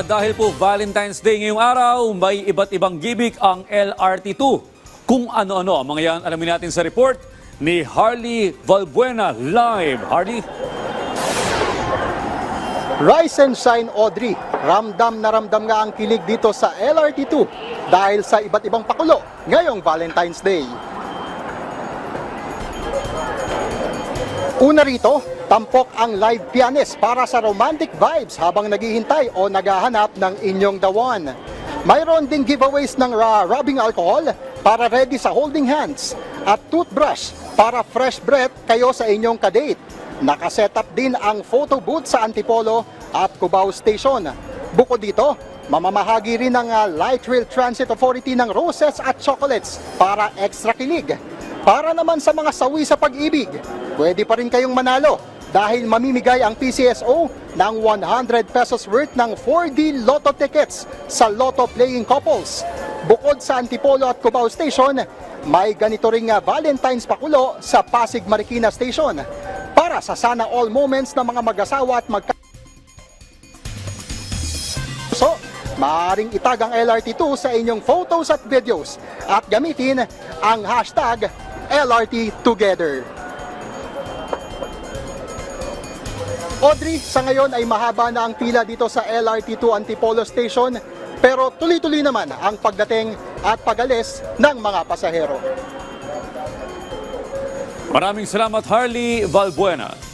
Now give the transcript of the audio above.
At dahil po Valentine's Day ngayong araw, may iba't ibang gimmick ang LRT2. Kung ano-ano ang mga yan, alamin natin sa report ni Harley Valbuena live. Harley? Rise and shine Audrey. Ramdam na ramdam nga ang kilig dito sa LRT2 dahil sa iba't ibang pakulo ngayong Valentine's Day. Una rito, tampok ang live pianist para sa romantic vibes habang naghihintay o naghahanap ng inyong one. Mayroon ding giveaways ng ra- rubbing alcohol para ready sa holding hands at toothbrush para fresh breath kayo sa inyong kadate. Nakasetup din ang photo booth sa Antipolo at Cubao Station. Bukod dito, mamamahagi rin ng ah, Light Rail Transit Authority ng roses at chocolates para extra kilig. Para naman sa mga sawi sa pag-ibig, pwede pa rin kayong manalo dahil mamimigay ang PCSO ng 100 pesos worth ng 4D Lotto tickets sa Lotto Playing Couples. Bukod sa Antipolo at Cubao Station, may ganito ring ah, Valentine's pakulo sa Pasig Marikina Station para sa sana all moments ng mga mag-asawa at magka So, maaaring itag ang LRT2 sa inyong photos at videos at gamitin ang hashtag LRT Together. Audrey, sa ngayon ay mahaba na ang pila dito sa LRT2 Antipolo Station pero tuloy-tuloy naman ang pagdating at pagalis ng mga pasahero. Maraming salamat Harley Valbuena.